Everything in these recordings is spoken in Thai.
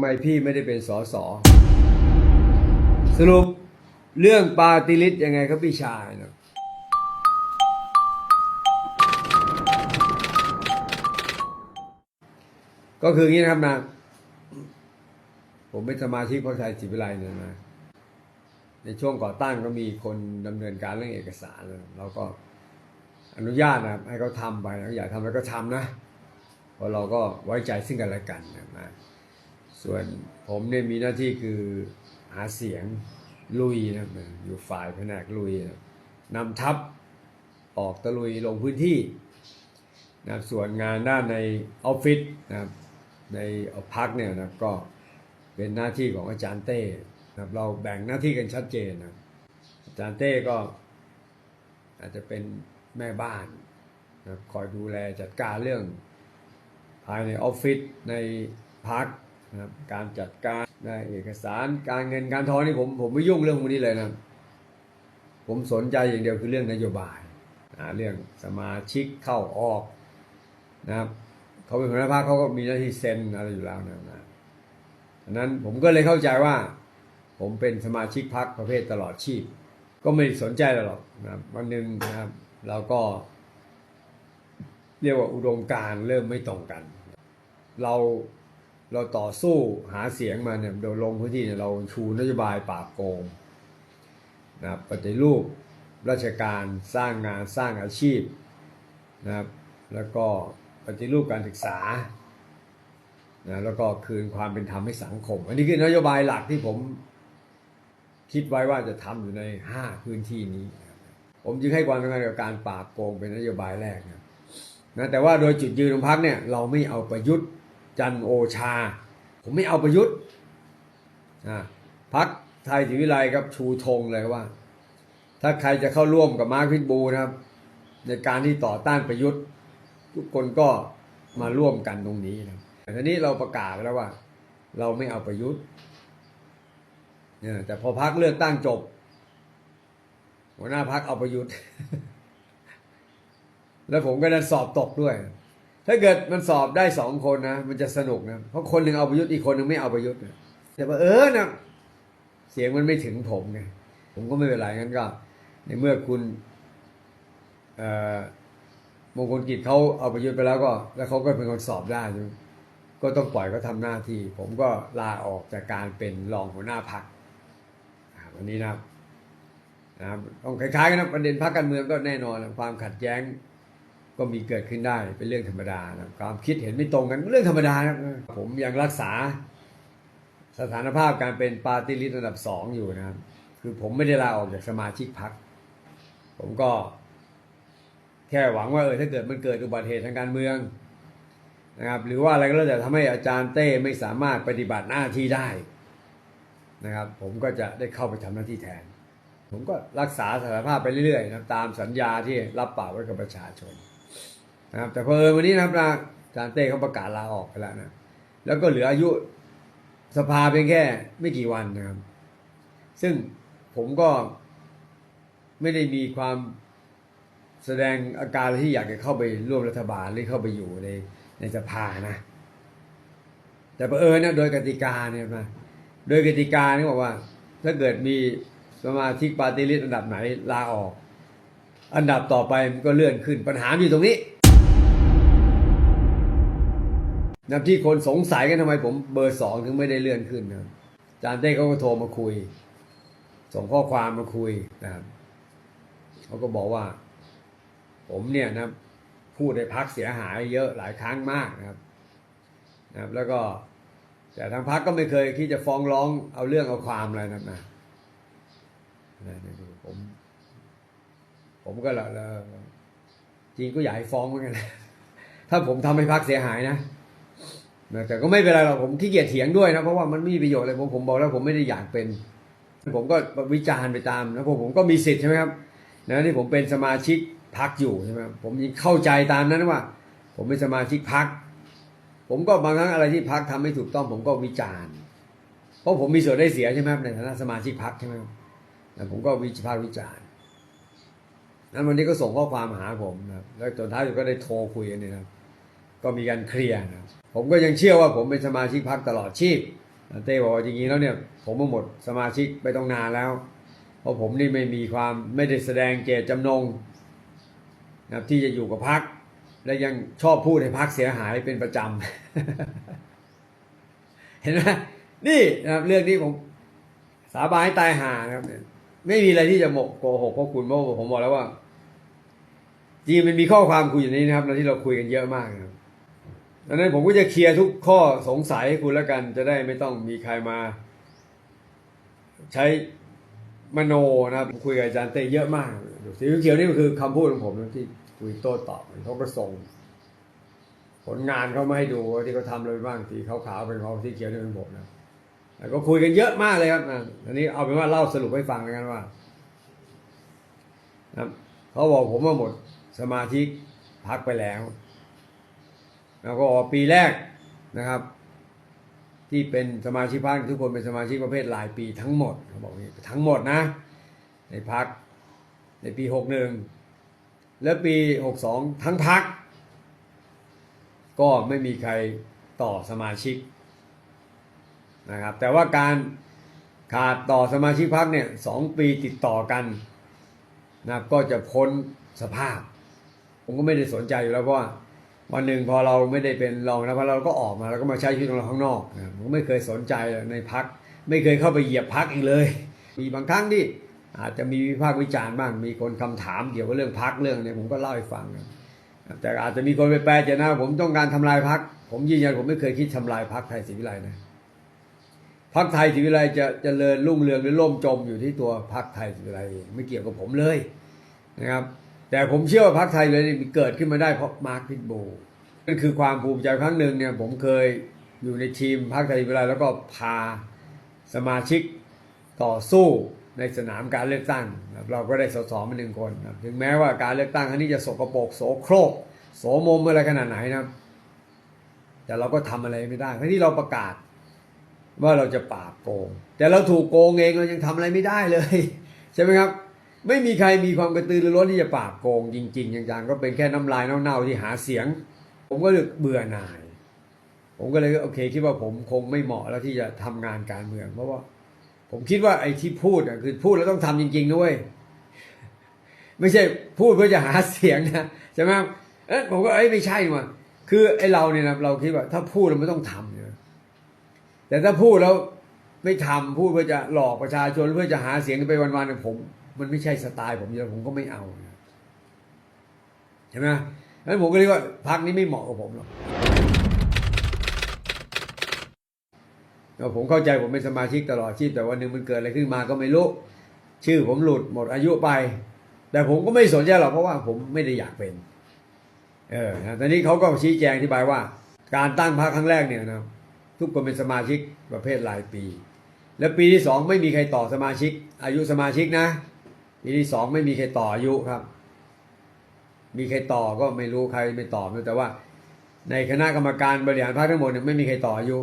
ทำไมพี่ไม่ได้เป็นสอสอสรุปเรื่องปาติลิศยังไงครับพี่ชายเนะก็คืออย่างนี้นะครับนะผมเป็นสมาชิกพรรคไทยศิวิไลเนี่ยนะ ในช่วงก่อตั้งก็มีคนดำเนินการเรื่องเอกสารเราก็อนุญาตนะครับให้เขาทำไปนะอยากทำอะไรก็ทำนะเพราะเราก็ไว้ใจซึ่งกันและกันนะ ส่วนผมเนี่ยมีหน้าที่คือหาเสียงลุยนะครับอยู่ฝ่ายแผนกลุยนำทัพออกตะลุยลงพื้นที่นะส่วนงานด้านในออฟฟิศนะครับในพักเนี่ยนะก็เป็นหน้าที่ของอาจารย์เต้นะครับเราแบ่งหน้าที่กันชัดเจนนะอาจารย์เต้ก็อาจจะเป็นแม่บ้านนะคอยดูแลจัดการเรื่องภายในออฟฟิศในพัก นะครับการจัดการในเอกสารการเงินการทองนี่ผมผมไม่ยุ่งเรื่องพวกนี้เลยนะผมสนใจอย่างเดียวคือเรื่องนโยบายนะเรื่องสมาชิกเข้าออกนะครับเขาเป็นหัวหน้าพรรคเขาก็มีหน้าที่เซ็นอะไรอยู่แล้วนะนะดังนั้นผมก็เลยเข้าใจว่า ผมเป็นสมาชิกพรรคประเภทตลอดชีพ ก็ไม่สนใจหรอกนะวันหนึ่งนะครับเราก็ เรียกว่าอุดมการณ์เริ่มไม่ตรงกัน เรา เราต่อสู้หาเสียงมาเนี่ยโดยลงพื้นที่เนี่ยเราชูนโยบายปราบโกงนะครับปฏิรูปราชการสร้างงานสร้างอาชีพนะครับแล้วก็ปฏิรูปการศึกษานะแล้วก็คืนความเป็นธรรมให้สังคม อันนี้คือนโยบายหลักที่ผมคิดไว้ว่าจะทำอยู่ใน 5 พื้นที่นี้ ผมจึงให้ความสำคัญกับการปราบโกงเป็นนโยบายแรกนะนะแต่ว่าโดยจุดยืนของพรรคเนี่ยเราไม่เอาประยุทธ์ จันโอชา ผมไม่เอาประยุทธ์พรรคไทยศิวิไลครับชูธงเลยว่า ถ้าใครจะเข้าร่วมกับมาร์คพิทบูนะครับ ในการที่ต่อต้านประยุทธ์ ทุกคนก็มาร่วมกันตรงนี้นะแต่ทีนี้เราประกาศไปแล้วว่า เราไม่เอาประยุทธ์เนี่ยแต่พอพรรคเลือกตั้งจบ หัวหน้าพรรคเอาประยุทธ์ แล้วผมก็ดันสอบตกด้วย ถ้าเกิดมันสอบได้สองคนนะมันจะสนุกนะเพราะคนหนึ่งเอาประยุทธ์อีกคนหนึ่งไม่เอาประยุทธ์นะแต่ว่าเออนะเสียงมันไม่ถึงผมไงผมก็ไม่เป็นไรงั้นก็ ในเมื่อคุณมงคลกิจเขาเอาประยุทธ์ไปแล้วก็ แล้วเขาก็เป็นคนสอบได้ใช่ไหมก็ต้องปล่อยเขาทำหน้าที่ ผมก็ลาออกจากการเป็นรองหัวหน้าพรรควันนี้นะครับนะต้องคล้ายๆกันนะประเด็นพรรคการเมืองก็แน่นอนความขัดแย้ง ก็มีเกิดขึ้นได้เป็นเรื่องธรรมดานะความคิดเห็นไม่ตรงกันเรื่องธรรมดานะผมยังรักษาสถานภาพการเป็นปาร์ตี้ลิสต์อันดับสองอยู่นะครับ คือผมไม่ได้ลาออกจากสมาชิกพรรคผมก็ แค่หวังว่าเออถ้าเกิดมันเกิดอุบัติเหตุทางการเมืองนะครับหรือว่าอะไรก็แล้วแต่ทำให้อาจารย์เต้ไม่สามารถปฏิบัติหน้าที่ได้นะครับ ผมก็จะได้เข้าไปทำหน้าที่แทน ผมก็รักษาสถานภาพไปเรื่อยๆนะตามสัญญาที่รับปากไว้กับประชาชน นะครับแต่เพอวันนี้นะครับนะอาจารย์เต้เขาประกาศลาออกไปแล้วนะแล้วก็เหลืออายุสภาเพียงแค่ไม่กี่วันนะครับ ซึ่งผมก็ไม่ได้มีความแสดงอาการที่อยากจะเข้าไปร่วมรัฐบาลหรือเข้าไปอยู่ในในสภานะ แต่เผอิญนะโดยกติกาเนี่ยนะโดยกติกานี่บอกว่า ถ้าเกิดมีสมาชิกปาร์ตี้ลิสต์อันดับไหนลาออก อันดับต่อไปมันก็เลื่อนขึ้นปัญหาอยู่ตรงนี้ นะที่คนสงสัยกันทำไมผมเบอร์สองถึงไม่ได้เลื่อนขึ้นนะครับอาจารย์เต้เขาก็โทรมาคุย ส่งข้อความมาคุยนะครับเขาก็บอกว่า ผมเนี่ยนะพูดในพักเสียหายเยอะหลายครั้งมากนะครับนะครับ แล้วก็แต่ทางพักก็ไม่เคยคิดจะฟ้องร้องเอาเรื่องเอาความอะไรนะนะนะผม ผมก็ละละจริงก็อยากให้ฟ้องเหมือนกันถ้าผมทำให้พักเสียหายนะ นะแต่ก็ไม่เป็นไรหรอกผมขี้เกียจเถียงด้วยนะเพราะว่ามันไม่มีประโยชน์อะไรผมผมบอกแล้วผมไม่ได้อยากเป็น ผมก็วิจารณ์ไปตามนะเพราะผมก็มีสิทธิ์ใช่ไหมครับนะที่ผมเป็นสมาชิกพักอยู่ใช่ไหมผมยังเข้าใจตามนั้นว่า ผมเป็นสมาชิกพักผมก็บางครั้งอะไรที่พักทำไม่ถูกต้องผมก็วิจารณ์ เพราะผมมีส่วนได้เสียใช่ไหมครับในฐานะสมาชิกพักใช่ไหมครับแต่ผมก็วิจารณ์วิจารณ์นั้นวันนี้ก็ส่งข้อความหาผมนะครับแล้วจนท้ายก็ได้โทรคุยกันเนี่ยนะครับ ก็มีการเคลียร์นะผมก็ยังเชื่อว่าผมเป็นสมาชิกพรรคตลอดชีพเต้บอกว่าจริงๆแล้วเนี่ยผมมาหมดสมาชิกไปต้องนานแล้ว เพราะผมนี่ไม่มีความไม่ได้แสดงเจตจำนงนะที่จะอยู่กับพัก และยังชอบพูดให้พักเสียหายเป็นประจำ เห็นไหมนี่นะครับเรื่องนี้ผมสาบานให้ตายห่านะครับไม่มีอะไรที่จะโมกโกหกเพราะคุณเพราะผมบอกแล้วว่าจริงมันมีข้อความคุยอยู่นนี้นะครับที่เราคุยกันเยอะมากนะครับ ดังนั้นผมก็จะเคลียร์ทุกข้อสงสัยให้คุณแล้วกัน จะได้ไม่ต้องมีใครมา ใช้มโนนะครับผมคุยกับอาจารย์เต้เยอะมาก สีเขียวนี่มันคือคำพูดของผมที่คุยโต้ตอบเขาก็ส่งผลงานเขามาให้ดูว่าที่เขาทำอะไรบ้างสีขาวๆเป็นของสีเขียวนี่เป็นผมนะแต่ก็คุยกันเยอะมากเลยครับอะอันนี้เอาเป็นว่าเล่าสรุปให้ฟังแล้วกันว่านะเขาบอกผมว่าหมดสมาธิพักไปแล้ว แล้วก็ออกปีแรกนะครับ ที่เป็นสมาชิกพักทุกคนเป็นสมาชิกประเภทรายปีทั้งหมดเขาบอกอย่างนี้ทั้งหมดนะ ในพักในปีหกหนึ่งและปีหกสองทั้งพัก ก็ไม่มีใครต่อสมาชิกนะครับแต่ว่าการขาดต่อสมาชิกพักเนี่ยสองปีติดต่อกันนะครับก็จะพ้นสภาพ ผมก็ไม่ได้สนใจอยู่แล้วเพราะ วันหนึ่งพอเราไม่ได้เป็นรองนะพอเราก็ออกมาแล้วก็มาใช้ชีวิตของเราข้างนอกผมไม่เคยสนใจในพัก ไม่เคยเข้าไปเหยียบพักอีกเลย มีบางครั้งที่อาจจะมีวิพากษ์วิจารณ์บ้างมีคนคำถามเกี่ยวกับเรื่องพักเรื่องเนี่ยผมก็เล่าให้ฟังนะแต่อาจจะมีคนไปแปลเจนาผมต้องการทำลายพักผมยืนยันผมไม่เคยคิดทำลายพักไทยศรีวิไลนะพักไทยศรีวิไลจะจะเจริญรุ่งเรืองหรือล่มจมอยู่ที่ตัวพักไทยศรีวิไลไม่เกี่ยวกับผมเลยนะครับ แต่ผมเชื่อว่าพักไทยเลยมีเกิดขึ้นมาได้เพราะมาร์คพิทบูนั่นคือความภูมิใจครั้งหนึ่งเนี่ยผมเคยอยู่ในทีมพักไทยศรีวิไลแล้วก็พาสมาชิกต่อสู้ในสนามการเลือกตั้ง เราก็ได้สสมาหนึ่งคนถึงแม้ว่าการเลือกตั้งครั้งนี้จะสกปรกโสโครกโสมมอะไรขนาดไหนนะแต่เราก็ทำอะไรไม่ได้ทั้งที่เราประกาศว่าเราจะปราบโกง แต่เราถูกโกงเองเรายังทำอะไรไม่ได้เลย ใช่ไหมครับ ไม่มีใครมีความกระตือรือร้นที่จะปราบโกงจริงๆอย่างๆก็เป็นแค่น้ำลายเน่าๆที่หาเสียง ผมก็เลยเบื่อหน่าย ผมก็เลยโอเคคิดว่าผมคงไม่เหมาะแล้วที่จะทำงานการเมือง เพราะว่า ผมคิดว่าไอ้ที่พูดอะคือพูดแล้วต้องทำจริงๆด้วยไม่ใช่พูดเพื่อจะหาเสียงนะใช่ไหมเอ๊ะผมก็เอ้ยไม่ใช่ว่ะคือไอ้เราเนี่ยนะเราคิดว่า ถ้าพูดเราไม่ต้องทำเนี่ยแต่ถ้าพูดแล้วไม่ทำพูดเพื่อจะหลอกประชาชนเพื่อจะหาเสียงไปวันๆเนี่ยผม มันไม่ใช่สไตล์ผมอยู่แล้วผมก็ไม่เอานะใช่ไหมงั้นผมก็เลยว่าพักนี้ไม่เหมาะกับผมหรอกผมเข้าใจผมเป็นสมาชิกตลอดชีพแต่วันหนึ่งมันเกิดอะไรขึ้นมาก็ไม่รู้ ชื่อผมหลุดหมดอายุไป แต่ผมก็ไม่สนใจหรอกเพราะว่าผมไม่ได้อยากเป็น เออนะตอนนี้เขาก็ชี้แจงอธิบายว่า การตั้งพรรคครั้งแรกเนี่ยนะทุกคนเป็นสมาชิกประเภทรายปี แล้วปีที่สองไม่มีใครต่อสมาชิก อายุสมาชิกนะ ปีที่สองไม่มีใครต่ออายุครับ มีใครต่อก็ไม่รู้ใครไม่ต่อแต่ว่า ในคณะกรรมการบริหารพรรคทั้งหมดเนี่ยไม่มีใครต่ออายุ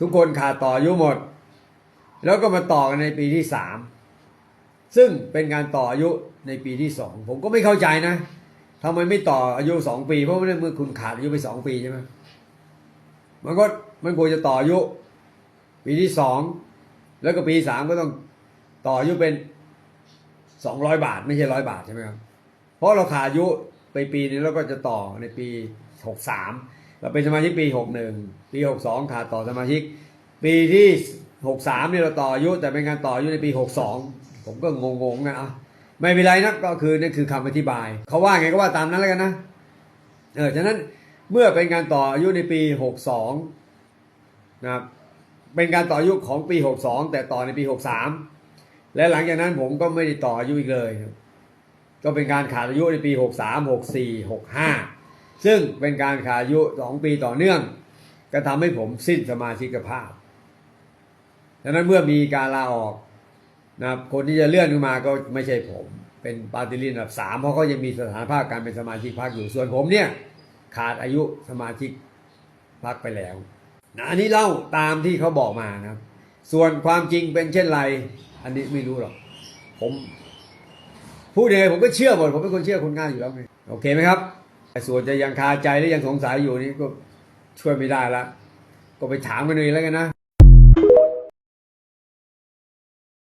ทุกคนขาดต่ออายุหมด แล้วก็มาต่อกันในปีที่สามซึ่งเป็นการต่ออายุในปีที่สองผมก็ไม่เข้าใจนะทำไมไม่ต่ออายุสองปี เพราะว่าเมื่อคุณขาดอายุไปสองปีใช่ไหมมันก็มันควรจะต่ออายุ ปีที่สองแล้วก็ปีสามก็ต้องต่ออายุเป็น สองร้อยบาทไม่ใช่ร้อยบาทใช่ไหมครับ เพราะเราขาดอายุไปปีนี้แล้วก็จะต่อในปีหกสามเราเป็นสมาชิกปีหกหนึ่งปีหกสองขาดต่อสมาชิก ปีที่หกสามนี่เราต่ออายุแต่เป็นการต่ออายุในปีหกสองผมก็งงๆนะอะไม่เป็นไรนะก็คือนั่นคือคำอธิบาย เขาว่าไงก็ว่าตามนั้นแล้วกันนะเออฉะนั้นเมื่อเป็นการต่ออายุในปีหกสองนะครับเป็นการต่ออายุของปีหกสองแต่ต่อในปีหกสาม และหลังจากนั้นผมก็ไม่ได้ต่ออายุอีกเลย ก็เป็นการขาดอายุในปีหกสามหกสี่หกห้าซึ่งเป็นการขาดอายุสองปีต่อเนื่อง ก็ทำให้ผมสิ้นสมาชิกภาพดังนั้นเมื่อมีการลาออกนะครับคนที่จะเลื่อนขึ้นมาก็ไม่ใช่ผม เป็นปาร์ติลินอันดับสามเพราะเขายังมีสถานภาพการเป็นสมาชิกพรรคอยู่ส่วนผมเนี่ยขาดอายุสมาชิกพรรคไปแล้วนะอันนี้เล่าตามที่เขาบอกมานะครับ ส่วนความจริงเป็นเช่นไร อันนี้ไม่รู้หรอก ผมพูดยังไงผมก็เชื่อหมดผมเป็นคนเชื่อคนง่ายอยู่แล้วไงโอเคไหมครับแต่ส่วนจะยังคาใจหรือยังสงสัยอยู่นี่ก็ช่วยไม่ได้ละก็ไปถามกันเลยแล้วกันนะ